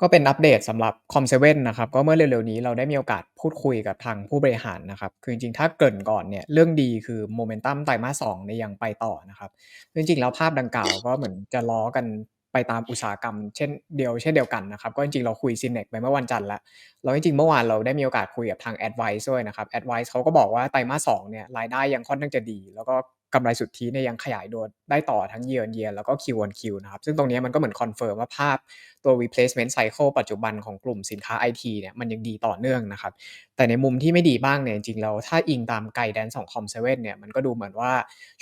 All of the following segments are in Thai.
ก็เป็นอัปเดตสำหรับ Com7 นะครับ ก็เมื่อเร็วๆนี้เราได้มีโอกาสพูดคุยกับทางผู้บริหารนะครับ คือจริงๆ ถ้าเกริ่นก่อนเนี่ย เรื่องดีคือโมเมนตัมไตรมาส2เนี่ยังไปต่อนะครับ จริงๆ แล้วภาพดังกล่าวก็เหมือนจะล้อกันไปตามอุตสาหกรรมเช่นเดียวเช่นเดียวกันนะครับ ก็จริงๆ เราคุย Synnex ไปเมื่อวันจันทร์แล้วแล้วจริงๆ เมื่อวานเราได้มีโอกาสคุยกับทาง Advice ด้วยนะครับ Advice เขาก็บอกว่าไตรมาส2เนี่ยรายได้ยังค่อนข้างจะดี แล้วก็ กำไรสุทธิเนี่ยยังขยายโดดได้ต่อทั้ง Year on Year แล้วก็ Q on Q นะครับ ซึ่งตรงนี้มันก็เหมือนคอนเฟิร์มว่าภาพตัว Replacement Cycle ปัจจุบันของกลุ่มสินค้าไอทีเนี่ยมันยังดีต่อเนื่องนะครับ แต่ในมุมที่ไม่ดีบ้างเนี่ยจริงๆแล้วถ้าอิงตามไกด์แดนของคอมเซเนี่ยมันก็ดูเหมือนว่า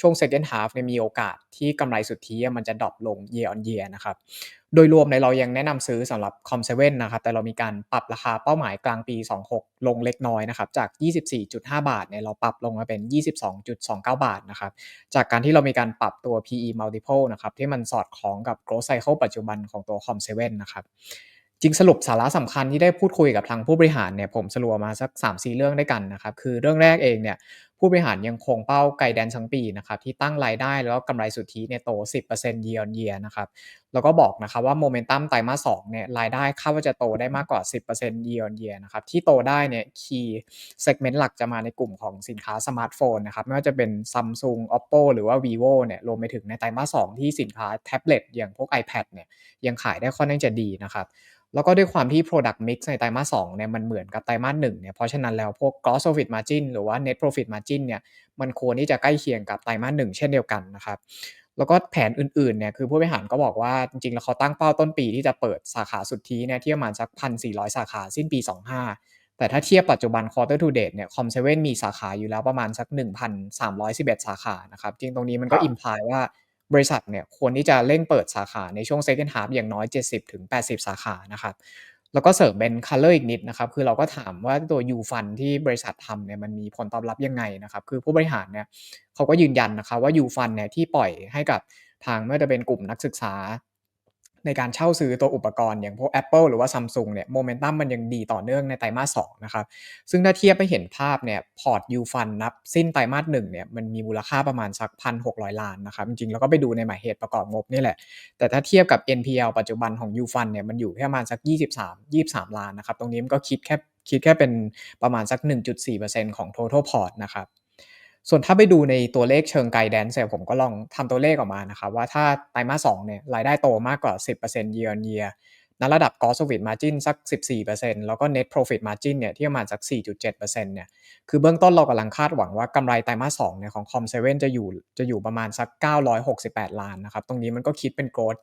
ช่วง Second Half เนี่ยมีโอกาสที่กำไรสุทธิมันจะดรอปลง Year on Year นะครับ โดยรวมเนี่ยเรายังแนะนำซื้อสำหรับ Com7 นะครับ แต่เรามีการปรับราคาเป้าหมายกลางปี 26 ลงเล็กน้อยนะครับ จาก 24.5 บาทเนี่ยเราปรับลงมาเป็น 22.29 บาทนะครับ จากการที่เรามีการปรับตัว PE Multiple นะครับ ที่มันสอดคล้องกับ Growth Cycle ปัจจุบันของตัว Com7 นะครับจริงสรุปสาระสำคัญที่ได้พูดคุยกับทางผู้บริหารเนี่ยผมสรุปมาสัก 3-4 เรื่องด้วยกันนะครับ คือเรื่องแรกเองเนี่ยผู้บริหารยังคงเป้า Guidance ทั้งปีนะครับที่ตั้งรายได้แล้วก็กำไรสุทธิเนี่ยโต 10% Year on Year นะครับแล้วก็บอกนะครับว่าโมเมนตัมไตรมาส2เนี่ยรายได้คาดว่าจะโตได้มากกว่า 10% Year on Year นะครับที่โตได้เนี่ย Key Segment หลักจะมาในกลุ่มของสินค้าสมาร์ตโฟนนะครับไม่ว่าจะเป็น Samsung Oppo หรือว่า Vivo เนี่ยรวมไปถึงในไตรมาส2ที่สินค้าแท็บเล็ตอย่างพวก iPad เนี่ยยังขายได้ค่อนข้างจะดีนะครับแล้วก็ด้วยความที่ Product Mix ในไตรมาส2เนี่ยมันเหมือนกับไตรมาส1เนี่ยเพราะฉะนั้นแล้วพวก Gross Profit Margin หรือว่า Net Profit Margin เนี่ยมันควรที่จะใกล้เคียงกับไตรมาส1เช่นเดียวกันนะครับแล้วก็แผนอื่นๆเนี่ยคือผู้บริหารก็บอกว่าจริงๆ แล้วเขาตั้งเป้าต้นปีที่จะเปิดสาขาสุทธิเนี่ยที่ประมาณสัก1,400สาขาสิ้นปี 25 แต่ถ้าเทียบปัจจุบัน Quarter to Date เนี่ย Com7 มีสาขาอยู่แล้วประมาณสัก 1,311 สาขานะครับจริงตรงนี้มันก็ครับ imply ว่าบริษัทเนี่ยควรที่จะเร่งเปิดสาขาในช่วง Second Half อย่างน้อย 70-80 สาขานะครับ แล้วก็เสริมเป็นคัลเลอร์อีกนิดนะครับ คือเราก็ถามว่าตัว U Fund ที่บริษัททำเนี่ยมันมีผลตอบรับยังไงนะครับ คือผู้บริหารเนี่ยเขาก็ยืนยันนะครับว่า U Fund เนี่ยที่ปล่อยให้กับทางไม่ว่าจะเป็นกลุ่มนักศึกษา ในการเช่าซื้อตัวอุปกรณ์อย่างพวก Apple หรือว่า Samsung เนี่ยโมเมนตัมมันยังดีต่อเนื่องในไตรมาส2นะครับ ซึ่งถ้าเทียบให้เห็นภาพเนี่ยพอร์ต U Fund นับสิ้นไตรมาส1เนี่ยมันมีมูลค่าประมาณสัก1,600ล้านนะครับ จริงๆเราก็ไปดูในหมายเหตุประกอบงบนี่แหละ แต่ถ้าเทียบกับ NPL ปัจจุบันของ U Fund เนี่ยมันอยู่แค่ประมาณสัก 23 23 ล้านนะครับตรงนี้มันก็คิดแค่คิดแค่เป็นประมาณสัก 1.4%ของ Total Port นะครับ ส่วนถ้าไปดูในตัวเลขเชิง Guidance เนี่ยผมก็ลองทำตัวเลขออกมานะครับ ว่าถ้าไตรมาส2เนี่ยรายได้โตมากกว่า 10% Year on Year ณระดับ Gross Profit Margin สัก 14%แล้วก็ Net Profit Margin เนี่ยที่ประมาณสัก 4.7%เนี่ยคือเบื้องต้นเรากำลังคาดหวังว่ากำไรไตรมาส2เนี่ยของ Com7 จะอยู่จะอยู่ประมาณสัก 968 ล้านนะครับ ตรงนี้มันก็คิดเป็น Growth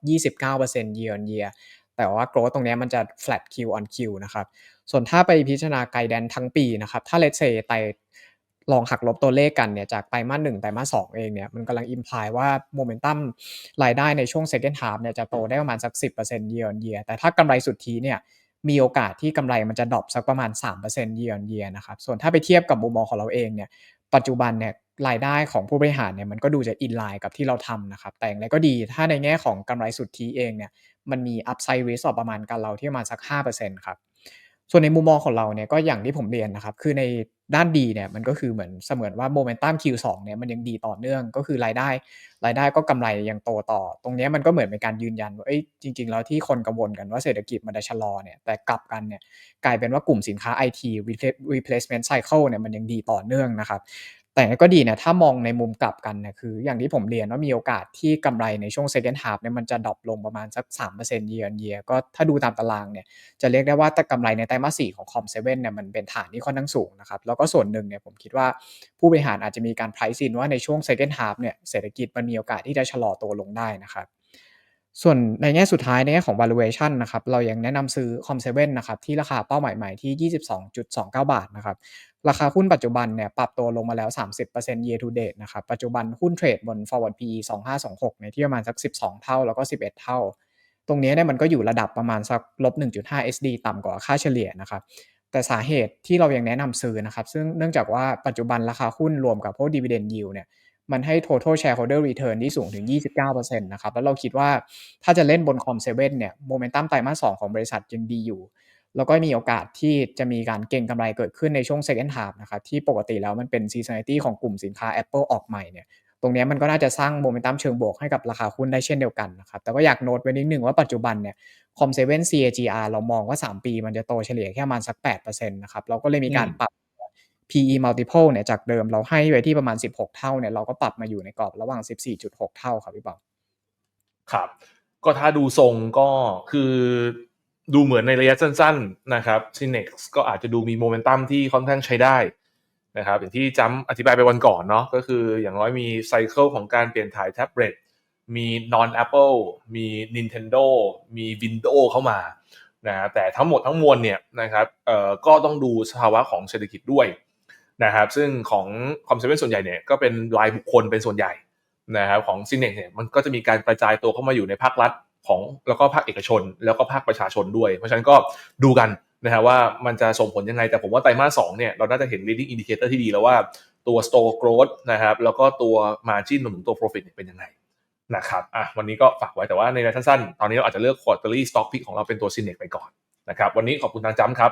29% Year on Year แต่ว่า Growth ตรงนี้มันจะ Flat Q on Q นะครับ ส่วนถ้าไปพิจารณา Guidance ทั้งปีนะครับ ถ้า Let's say ไต ลองหักลบตัวเลขกันเนี่ยจากไตรมาส1ไตรมาส2เองเนี่ยมันกำลัง imply ว่าโมเมนตัมรายได้ในช่วง Second Half เนี่ยจะโตได้ประมาณสัก 10% Year on Year แต่ถ้ากำไรสุทธิเนี่ยมีโอกาสที่กำไรมันจะดรอปสักประมาณ 3% Year on Year นะครับส่วนถ้าไปเทียบกับมุมมองของเราเองเนี่ยปัจจุบันเนี่ยรายได้ของผู้บริหารเนี่ยมันก็ดูจะ in-line กับที่เราทำนะครับ แต่อย่างไรก็ดีถ้าในแง่ของกำไรสุทธิเองเนี่ยมันมี upside risk ออกประมาณกับเราที่ประมาณสัก 5%ครับส่วนในมุมมองของเราเนี่ยก็อย่างที่ผมเรียนนะครับ คือใน ด้านดีเนี่ยมันก็คือเหมือนเสมือนว่าโมเมนตัม Q2 เนี่ยมันยังดีต่อเนื่องก็คือรายได้ รายได้ก็กำไรยังโตต่อ ตรงนี้มันก็เหมือนเป็นการยืนยันว่าเอ้ยจริง ๆ แล้วที่คนกังวลกันว่าเศรษฐกิจมันจะชะลอเนี่ยแต่กลับกันเนี่ยกลายเป็นว่ากลุ่มสินค้าไอที Replace Replacement Cycle เนี่ยมันยังดีต่อเนื่องนะครับ แต่อย่างไรก็ดีนี่ยถ้ามองในมุมกลับกันนี่ยคืออย่างที่ผมเรียนว่ามีโอกาสที่กำไรในช่วง Second Half เนี่ยมันจะดรอปลงประมาณสัก 3% Year on Year ก็ถ้าดูตามตารางเนี่ยจะเรียกได้ว่าแต่กำไรในไตรมาส 4 ของ Com7 เนี่ยมันเป็นฐานที่ค่อนข้างสูงนะครับแล้วก็ส่วนหนึ่งเนี่ยผมคิดว่าผู้บริหารอาจจะมีการ price in ว่าในช่วง Second Half เนี่ยเศรษฐกิจมันมีโอกาสที่จะชะลอตัวลงได้นะครับส่วนในแง่สุดท้ายในแง่ของ Valuation นะครับ เรายังแนะนำซื้อ Com7 นะครับ ที่ราคาเป้าหมายใหม่ที่ 22.29 บาทนะครับ ราคาหุ้นปัจจุบันเนี่ยปรับตัวลงมาแล้ว 30% Year to Date นะครับ ปัจจุบันหุ้นเทรดบน Forward PE 2526เนี่ยที่ประมาณสัก 12 เท่าแล้วก็ 11 เท่า ตรงนี้เนี่ยมันก็อยู่ระดับประมาณสักลบ 1.5 SD ต่ำกว่าค่าเฉลี่ยนะครับแต่สาเหตุที่เรายังแนะนำซื้อนะครับ ซึ่งเนื่องจากว่าปัจจุบันราคาหุ้นรวมกับพวก Dividend Yield เนี่ยมันให้ Total Shareholder Return ที่สูงถึง 29%นะครับ แล้วเราคิดว่าถ้าจะเล่นบน Com7 เนี่ยโมเมนตัมไตรมาส2ของบริษัทยังดีอยู่ แล้วก็มีโอกาสที่จะมีการเก็งกำไรเกิดขึ้นในช่วง Second Half นะครับที่ปกติแล้วมันเป็น Seasonality ของกลุ่มสินค้า Apple ออกใหม่เนี่ยตรงเนี้ยมันก็น่าจะสร้าง Momentum เชิงบวกให้กับราคาหุ้นได้เช่นเดียวกันนะครับ แต่ก็อยากโน้ตไว้นิดหนึ่งว่าปัจจุบันเนี่ย Com7 CAGR เรามองว่า 3 ปีมันจะโตเฉลี่ยแค่ประมาณสัก8%นะครับเราก็เลยมีการอืมปรับ PE multiple เนี่ยจากเดิมเราให้ไว้ที่ประมาณ 16 เท่าเนี่ยเราก็ปรับมาอยู่ในกรอบระหว่าง 14.6 เท่าครับพี่ปอครับ ก็ถ้าดูทรงก็คือ ดูเหมือนในระยะสั้น ๆนะครับ Cinex ก็อาจจะดูมีโมเมนตัมที่ค่อนข้างใช้ได้นะครับอย่างที่จำอธิบายไปวันก่อนเนาะก็คืออย่างน้อยมีไซเคิลของการเปลี่ยนถ่ายแท็บเล็ตมี non Apple มี Nintendo มี Windows เข้ามานะฮะแต่ทั้งหมดทั้งมวลเนี่ยนะครับเอ่อก็ต้องดูสภาวะของเศรษฐกิจด้วยนะครับซึ่งของคอมเซเว่นส่วนใหญ่เนี่ยก็เป็นรายบุคคลเป็นส่วนใหญ่นะครับของซินเนกเนี่ยมันก็จะมีการกระจายตัวเข้ามาอยู่ในภาครัฐ ของแล้วก็ภาคเอกชน แล้วก็ภาคประชาชนด้วย เพราะฉะนั้นก็ดูกันนะฮะว่ามันจะส่งผลยังไง แต่ผมว่าไตรมาสสองเนี่ยเราน่าจะเห็น leading indicator ที่ดีแล้วว่าตัว store growth นะครับแล้วก็ตัว margin รวมถึงตัว profit เป็นยังไงนะครับอะวันนี้ก็ฝากไว้แต่ว่าในระยะสั้นๆ ตอนนี้เราอาจจะเลือก quarterly stock pick ของเราเป็นตัว Cinex ไปก่อนนะครับวันนี้ขอบคุณทางจ้ำครับ